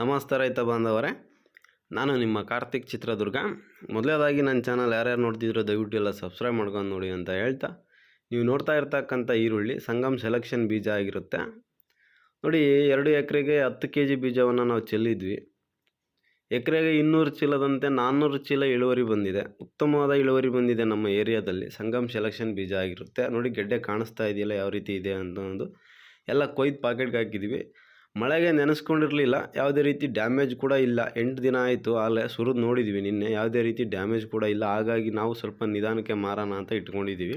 ನಮಸ್ತೆ ರೈತ ಬಾಂಧವರೇ. ನಾನು ನಿಮ್ಮ ಕಾರ್ತಿಕ್ ಚಿತ್ರದುರ್ಗ. ಮೊದಲೇದಾಗಿ ನನ್ನ ಚಾನಲ್ ಯಾರ್ಯಾರು ನೋಡ್ತಿದ್ರು ದಯವಿಟ್ಟು ಎಲ್ಲ ಸಬ್ಸ್ಕ್ರೈಬ್ ಮಾಡ್ಕೊಂಡು ನೋಡಿ ಅಂತ ಹೇಳ್ತಾ, ನೀವು ನೋಡ್ತಾ ಇರ್ತಕ್ಕಂಥ ಈರುಳ್ಳಿ ಸಂಗಮ್ ಸೆಲೆಕ್ಷನ್ ಬೀಜ ಆಗಿರುತ್ತೆ. ನೋಡಿ, ಎರಡು ಎಕರೆಗೆ ಹತ್ತು ಕೆ ಜಿ ಬೀಜವನ್ನು ನಾವು ಚೆಲ್ಲಿದ್ವಿ. ಎಕರೆಗೆ ಇನ್ನೂರು ಚೀಲದಂತೆ ನಾನ್ನೂರು ಚೀಲ ಇಳುವರಿ ಬಂದಿದೆ. ಉತ್ತಮವಾದ ಇಳುವರಿ ಬಂದಿದೆ ನಮ್ಮ ಏರಿಯಾದಲ್ಲಿ. ಸಂಗಮ್ ಸೆಲೆಕ್ಷನ್ ಬೀಜ ಆಗಿರುತ್ತೆ. ನೋಡಿ, ಗೆಡ್ಡೆ ಕಾಣಿಸ್ತಾ ಇದೆಯಲ್ಲ, ಯಾವ ರೀತಿ ಇದೆ ಅಂತ ಒಂದು ಎಲ್ಲ ಕೊಯ್ದು ಪಾಕೆಟ್ಗೆ ಹಾಕಿದ್ವಿ. ಮಳೆಗೆ ನೆನೆಸ್ಕೊಂಡಿರಲಿಲ್ಲ, ಯಾವುದೇ ರೀತಿ ಡ್ಯಾಮೇಜ್ ಕೂಡ ಇಲ್ಲ. ಎಂಟು ದಿನ ಆಯಿತು ಅಲ್ಲೇ ಸುರಿದು ನೋಡಿದ್ವಿ ನಿನ್ನೆ, ಯಾವುದೇ ರೀತಿ ಡ್ಯಾಮೇಜ್ ಕೂಡ ಇಲ್ಲ. ಹಾಗಾಗಿ ನಾವು ಸ್ವಲ್ಪ ನಿಧಾನಕ್ಕೆ ಮಾರೋಣ ಅಂತ ಇಟ್ಕೊಂಡಿದ್ದೀವಿ.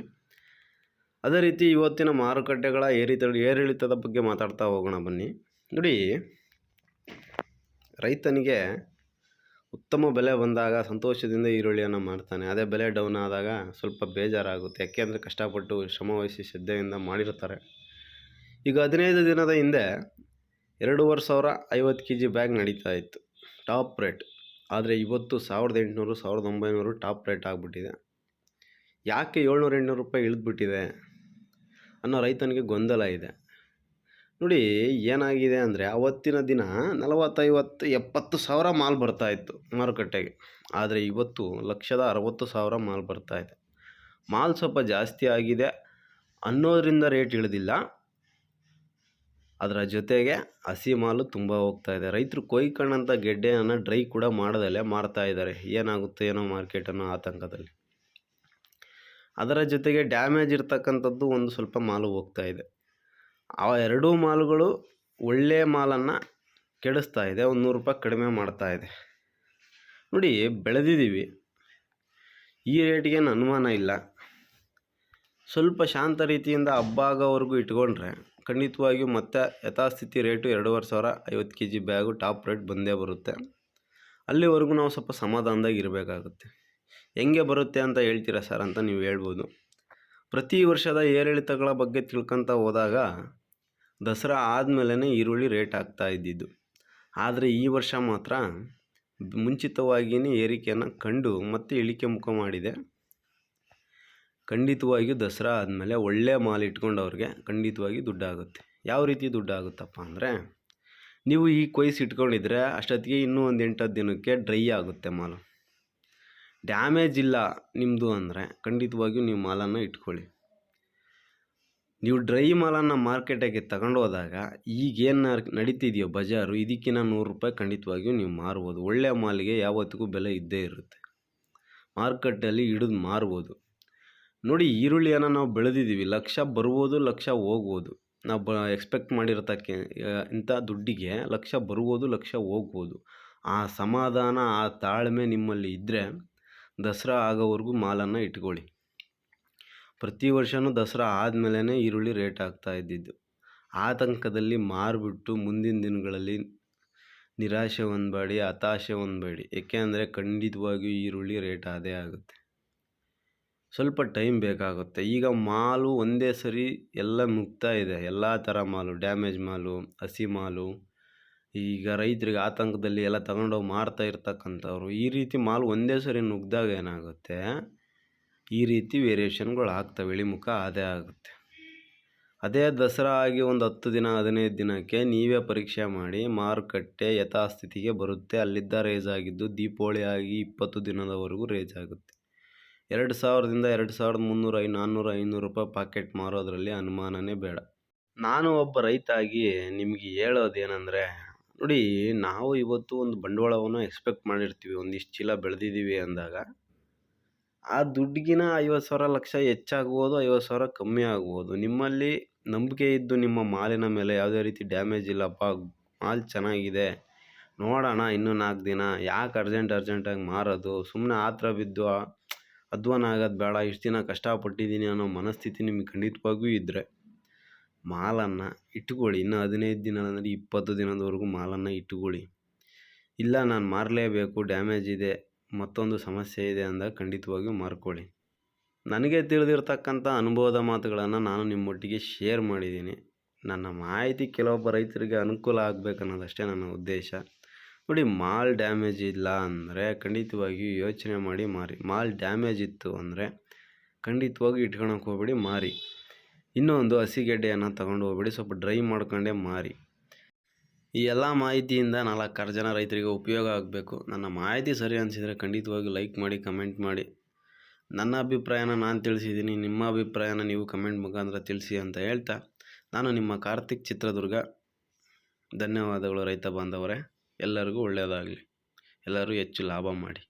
ಅದೇ ರೀತಿ ಇವತ್ತಿನ ಮಾರುಕಟ್ಟೆಗಳ ಏರಿತ, ಏರಿಳಿತದ ಬಗ್ಗೆ ಮಾತಾಡ್ತಾ ಹೋಗೋಣ ಬನ್ನಿ. ನೋಡಿ, ರೈತನಿಗೆ ಉತ್ತಮ ಬೆಲೆ ಬಂದಾಗ ಸಂತೋಷದಿಂದ ಈರುಳ್ಳಿಯನ್ನು ಮಾಡ್ತಾನೆ. ಅದೇ ಬೆಲೆ ಡೌನ್ ಆದಾಗ ಸ್ವಲ್ಪ ಬೇಜಾರಾಗುತ್ತೆ. ಯಾಕೆಂದರೆ ಕಷ್ಟಪಟ್ಟು ಶ್ರಮವಹಿಸಿ ಶ್ರದ್ಧೆಯಿಂದ ಮಾಡಿರ್ತಾರೆ. ಈಗ ಹದಿನೈದು ದಿನದ ಹಿಂದೆ ಎರಡೂವರೆ ಸಾವಿರ ಐವತ್ತು ಕೆ ಜಿ ಬ್ಯಾಗ್ ನಡೀತಾ ಇತ್ತು. Top rate. ಆದರೆ ಇವತ್ತು ಸಾವಿರದ ಎಂಟುನೂರು, ಸಾವಿರದ ಒಂಬೈನೂರು ಟಾಪ್ ರೇಟ್ ಆಗಿಬಿಟ್ಟಿದೆ. ಯಾಕೆ ಏಳ್ನೂರು ಎಂಟುನೂರು ರೂಪಾಯಿ ಇಳಿದ್ಬಿಟ್ಟಿದೆ ಅನ್ನೋ ರೈತನಿಗೆ ಗೊಂದಲ ಇದೆ. ನೋಡಿ, ಏನಾಗಿದೆ ಅಂದರೆ ಅವತ್ತಿನ ದಿನ ನಲವತ್ತೈವತ್ತು ಎಪ್ಪತ್ತು ಸಾವಿರ ಮಾಲ್ ಬರ್ತಾಯಿತ್ತು ಮಾರುಕಟ್ಟೆಗೆ. ಆದರೆ ಇವತ್ತು ಲಕ್ಷದ ಅರವತ್ತು ಸಾವಿರ ಮಾಲ್ ಬರ್ತಾ ಇದೆ. ಮಾಲ್ ಸ್ವಲ್ಪ ಜಾಸ್ತಿ ಆಗಿದೆ ಅನ್ನೋದರಿಂದ ರೇಟ್ ಇಳಿದಿಲ್ಲ. ಅದರ ಜೊತೆಗೆ ಹಸಿ ಮಾಲು ತುಂಬ ಹೋಗ್ತಾ ಇದೆ. ರೈತರು ಕೊಯ್ಕೊಂಡಂಥ ಗೆಡ್ಡೆಯನ್ನು ಡ್ರೈ ಕೂಡ ಮಾಡದಲ್ಲೇ ಮಾರ್ತಾ ಇದ್ದಾರೆ. ಏನಾಗುತ್ತೆ ಏನೋ ಮಾರ್ಕೆಟ್ ಅನ್ನೋ ಆತಂಕದಲ್ಲಿ. ಅದರ ಜೊತೆಗೆ ಡ್ಯಾಮೇಜ್ ಇರ್ತಕ್ಕಂಥದ್ದು ಒಂದು ಸ್ವಲ್ಪ ಮಾಲು ಹೋಗ್ತಾ ಇದೆ. ಆ ಎರಡೂ ಮಾಲುಗಳು ಒಳ್ಳೆಯ ಮಾಲನ್ನು ಕೆಡಿಸ್ತಾ ಇದೆ. ಒಂದು ನೂರು ರೂಪಾಯಿ ಕಡಿಮೆ ಮಾಡ್ತಾ ಇದೆ. ನೋಡಿ, ಬೆಳೆದಿದ್ದೀವಿ. ಈ ರೇಟಿಗೇನು ಅನುಮಾನ ಇಲ್ಲ. ಸ್ವಲ್ಪ ಶಾಂತ ರೀತಿಯಿಂದ ಹಬ್ಬ ಆಗೋವರೆಗೂ ಇಟ್ಕೊಂಡ್ರೆ ಖಂಡಿತವಾಗಿಯೂ ಮತ್ತೆ ಯಥಾಸ್ಥಿತಿ ರೇಟು ಎರಡೂವರೆ ಸಾವಿರ ಐವತ್ತು K G bag top rate ಬಂದೇ ಬರುತ್ತೆ. ಅಲ್ಲಿವರೆಗೂ ನಾವು ಸ್ವಲ್ಪ ಸಮಾಧಾನದಾಗ ಇರಬೇಕಾಗುತ್ತೆ. ಹೆಂಗೆ ಬರುತ್ತೆ ಅಂತ ಹೇಳ್ತೀರಾ ಸರ್ ಅಂತ ನೀವು ಹೇಳ್ಬೋದು. ಪ್ರತಿ ವರ್ಷದ ಏರಿಳಿತಗಳ ಬಗ್ಗೆ ತಿಳ್ಕೊತ ಹೋದಾಗ ದಸರಾ ಆದಮೇಲೆ ಈರುಳ್ಳಿ ರೇಟ್ ಆಗ್ತಾ ಇದ್ದಿದ್ದು. ಆದರೆ ಈ ವರ್ಷ ಮಾತ್ರ ಮುಂಚಿತವಾಗಿಯೇ ಏರಿಕೆಯನ್ನು ಕಂಡು ಮತ್ತೆ ಇಳಿಕೆ ಮುಖ ಮಾಡಿದೆ. ಖಂಡಿತವಾಗಿಯೂ ದಸರಾ ಆದಮೇಲೆ ಒಳ್ಳೆಯ ಮಾಲ್ ಇಟ್ಕೊಂಡವ್ರಿಗೆ ಖಂಡಿತವಾಗಿ ದುಡ್ಡಾಗುತ್ತೆ. ಯಾವ ರೀತಿ ದುಡ್ಡಾಗುತ್ತಪ್ಪ ಅಂದರೆ, ನೀವು ಈ ಕೊಯ್ಸ್ ಇಟ್ಕೊಂಡಿದ್ರೆ ಅಷ್ಟೊತ್ತಿಗೆ ಇನ್ನೂ ಒಂದು ಎಂಟತ್ತು ದಿನಕ್ಕೆ ಡ್ರೈ ಆಗುತ್ತೆ ಮಾಲು. ಡ್ಯಾಮೇಜ್ ಇಲ್ಲ ನಿಮ್ಮದು ಅಂದರೆ ಖಂಡಿತವಾಗಿಯೂ ನೀವು ಮಾಲನ್ನು ಇಟ್ಕೊಳ್ಳಿ. ನೀವು ಡ್ರೈ ಮಾಲನ್ನು ಮಾರ್ಕೆಟಿಗೆ ತಗೊಂಡು ಹೋದಾಗ ಈಗೇನು ನಡೀತಿದೆಯೋ ಬಜಾರು ಇದಕ್ಕಿಂತ ನೂರು ರೂಪಾಯಿ ಖಂಡಿತವಾಗಿಯೂ ನೀವು ಮಾರ್ಬೋದು. ಒಳ್ಳೆಯ ಮಾಲಿಗೆ ಯಾವತ್ತಿಗೂ ಬೆಲೆ ಇದ್ದೇ ಇರುತ್ತೆ. ಮಾರ್ಕೆಟಲ್ಲಿ ಹಿಡಿದು ಮಾರ್ಬೋದು. ನೋಡಿ, ಈರುಳ್ಳಿಯನ್ನು ನಾವು ಬೆಳೆದಿದ್ದೀವಿ. ಲಕ್ಷ ಬರ್ಬೋದು ಲಕ್ಷ ಹೋಗ್ಬೋದು. ನಾವು ಬ ಎಕ್ಸ್ಪೆಕ್ಟ್ ಮಾಡಿರತಕ್ಕೆ ಇಂಥ ದುಡ್ಡಿಗೆ ಲಕ್ಷ ಬರ್ಬೋದು ಲಕ್ಷ ಹೋಗ್ಬೋದು. ಆ ಸಮಾಧಾನ, ಆ ತಾಳ್ಮೆ ನಿಮ್ಮಲ್ಲಿ ಇದ್ದರೆ ದಸರಾ ಆಗೋವರೆಗೂ ಮಾಲನ್ನು ಇಟ್ಕೊಳ್ಳಿ. ಪ್ರತಿ ವರ್ಷವೂ ದಸರಾ ಆದಮೇಲೆ ಈರುಳ್ಳಿ ರೇಟ್ ಆಗ್ತಾ ಇದ್ದಿದ್ದು. ಆತಂಕದಲ್ಲಿ ಮಾರಿಬಿಟ್ಟು ಮುಂದಿನ ದಿನಗಳಲ್ಲಿ ನಿರಾಶೆ ಹೊಂದಬೇಡಿ, ಹತಾಶೆ ಹೊಂದಬೇಡಿ. ಏಕೆ ಅಂದರೆ ಖಂಡಿತವಾಗಿಯೂ ಈರುಳ್ಳಿ ರೇಟ್ ಅದೇ ಆಗುತ್ತೆ. ಸ್ವಲ್ಪ ಟೈಮ್ ಬೇಕಾಗುತ್ತೆ. ಈಗ ಮಾಲು ಒಂದೇ ಸರಿ ಎಲ್ಲ ಮುಗ್ತಾ ಇದೆ. ಎಲ್ಲ ಥರ ಮಾಲು, ಡ್ಯಾಮೇಜ್ ಮಾಲು, ಹಸಿ ಮಾಲು. ಈಗ ರೈತರಿಗೆ ಆತಂಕದಲ್ಲಿ ಎಲ್ಲ ತಗೊಂಡೋಗಿ ಮಾರ್ತಾ ಇರ್ತಕ್ಕಂಥವ್ರು, ಈ ರೀತಿ ಮಾಲು ಒಂದೇ ಸರಿ ನುಗ್ದಾಗ ಏನಾಗುತ್ತೆ? ಈ ರೀತಿ ವೇರಿಯೇಷನ್ಗಳು ಆಗ್ತವೆ. ಇಳಿಮುಖ ಅದೇ ಆಗುತ್ತೆ. ಅದೇ ದಸರಾ ಆಗಿ ಒಂದು ಹತ್ತು ದಿನ, ಹದಿನೈದು ದಿನಕ್ಕೆ ನೀವೇ ಪರೀಕ್ಷೆ ಮಾಡಿ ಮಾರುಕಟ್ಟೆ ಯಥಾಸ್ಥಿತಿಗೆ ಬರುತ್ತೆ. ಅಲ್ಲಿದ್ದ ರೇಜ್ ಆಗಿದ್ದು ದೀಪಾವಳಿ ಆಗಿ ಇಪ್ಪತ್ತು ದಿನದವರೆಗೂ ರೇಜ್ ಆಗುತ್ತೆ. ಎರಡು ಸಾವಿರದಿಂದ ಎರಡು ಸಾವಿರದ ಮುನ್ನೂರು ಐ ನಾನ್ನೂರು ಐನೂರು ರೂಪಾಯಿ ಪಾಕೆಟ್ ಮಾರೋದ್ರಲ್ಲಿ ಅನುಮಾನನೇ ಬೇಡ. ನಾನು ಒಬ್ಬ ರೈತ ಆಗಿ ನಿಮಗೆ ಹೇಳೋದೇನೆಂದರೆ, ನೋಡಿ ನಾವು ಇವತ್ತು ಒಂದು ಬಂಡವಾಳವನ್ನು ಎಕ್ಸ್ಪೆಕ್ಟ್ ಮಾಡಿರ್ತೀವಿ, ಒಂದಿಷ್ಟು ಚೀಲ ಬೆಳೆದಿದ್ದೀವಿ ಅಂದಾಗ, ಆ ದುಡ್ಡಿಗಿನ ಐವತ್ತು ಸಾವಿರ ಲಕ್ಷ ಹೆಚ್ಚಾಗ್ಬೋದು, ಐವತ್ತು ಸಾವಿರ ಕಮ್ಮಿ ಆಗ್ಬೋದು. ನಿಮ್ಮಲ್ಲಿ ನಂಬಿಕೆ ಇದ್ದು ನಿಮ್ಮ ಮಾಲಿನ ಮೇಲೆ ಯಾವುದೇ ರೀತಿ ಡ್ಯಾಮೇಜ್ ಇಲ್ಲಪ್ಪ, ಮಾಲ್ ಚೆನ್ನಾಗಿದೆ, ನೋಡೋಣ ಇನ್ನೂ ನಾಲ್ಕು ದಿನ, ಯಾಕೆ ಅರ್ಜೆಂಟ್ ಅರ್ಜೆಂಟಾಗಿ ಮಾರೋದು ಸುಮ್ಮನೆ ಆತ್ರ ಬಿದ್ದು ಅಧ್ವಾನ ಆಗೋದು ಬೇಡ, ಇಷ್ಟು ದಿನ ಕಷ್ಟಪಟ್ಟಿದ್ದೀನಿ ಅನ್ನೋ ಮನಸ್ಥಿತಿ ನಿಮಗೆ ಖಂಡಿತವಾಗಿಯೂ ಇದ್ದರೆ ಮಾಲನ್ನು ಇಟ್ಕೊಳ್ಳಿ. ಇನ್ನು ಹದಿನೈದು ದಿನ ಅಂದರೆ ಇಪ್ಪತ್ತು ದಿನದವರೆಗೂ ಮಾಲನ್ನು ಇಟ್ಟುಕೊಳ್ಳಿ ಇಲ್ಲ, ನಾನು ಮಾರಲೇಬೇಕು, ಡ್ಯಾಮೇಜ್ ಇದೆ, ಮತ್ತೊಂದು ಸಮಸ್ಯೆ ಇದೆ ಅಂದಾಗ ಖಂಡಿತವಾಗಿಯೂ ಮಾರ್ಕೊಳ್ಳಿ. ನನಗೆ ತಿಳಿದಿರ್ತಕ್ಕಂಥ ಅನುಭವದ ಮಾತುಗಳನ್ನು ನಾನು ನಿಮ್ಮೊಟ್ಟಿಗೆ ಶೇರ್ ಮಾಡಿದ್ದೀನಿ. ನನ್ನ ಮಾಹಿತಿ ಕೆಲವೊಬ್ಬ ರೈತರಿಗೆ ಅನುಕೂಲ ಆಗಬೇಕನ್ನೋದಷ್ಟೇ ನನ್ನ ಉದ್ದೇಶ. ನೋಡಿ, ಮಾಲ್ ಡ್ಯಾಮೇಜ್ ಇಲ್ಲ ಅಂದರೆ ಖಂಡಿತವಾಗಿಯೂ ಯೋಚನೆ ಮಾಡಿ ಮಾರಿ. ಮಾಲ್ ಡ್ಯಾಮೇಜ್ ಇತ್ತು ಅಂದರೆ ಖಂಡಿತವಾಗಿ ಇಟ್ಕೊಳಕ್ಕೆ ಹೋಗ್ಬೇಡಿ, ಮಾರಿ. ಇನ್ನೊಂದು ಹಸಿಗೆಡ್ಡೆಯನ್ನು ತಗೊಂಡು ಹೋಗ್ಬೇಡಿ, ಸ್ವಲ್ಪ ಡ್ರೈ ಮಾಡ್ಕೊಂಡೇ ಮಾರಿ. ಈ ಎಲ್ಲ ಮಾಹಿತಿಯಿಂದ ನಾಲ್ಕಾರು ಜನ ರೈತರಿಗೆ ಉಪಯೋಗ ಆಗಬೇಕು. ನನ್ನ ಮಾಹಿತಿ ಸರಿ ಅನಿಸಿದರೆ ಖಂಡಿತವಾಗಿ ಲೈಕ್ ಮಾಡಿ, ಕಮೆಂಟ್ ಮಾಡಿ. ನನ್ನ ಅಭಿಪ್ರಾಯನ ನಾನು ತಿಳಿಸಿದ್ದೀನಿ, ನಿಮ್ಮ ಅಭಿಪ್ರಾಯನ ನೀವು ಕಮೆಂಟ್ ಮುಖಾಂತರ ತಿಳಿಸಿ ಅಂತ ಹೇಳ್ತಾ, ನಾನು ನಿಮ್ಮ ಕಾರ್ತಿಕ್ ಚಿತ್ರದುರ್ಗ. ಧನ್ಯವಾದಗಳು ರೈತ ಬಾಂಧವರೇ. ಎಲ್ಲರಿಗೂ ಒಳ್ಳೆಯದಾಗಲಿ. ಎಲ್ಲರೂ ಹೆಚ್ಚು ಲಾಭ ಮಾಡಿ.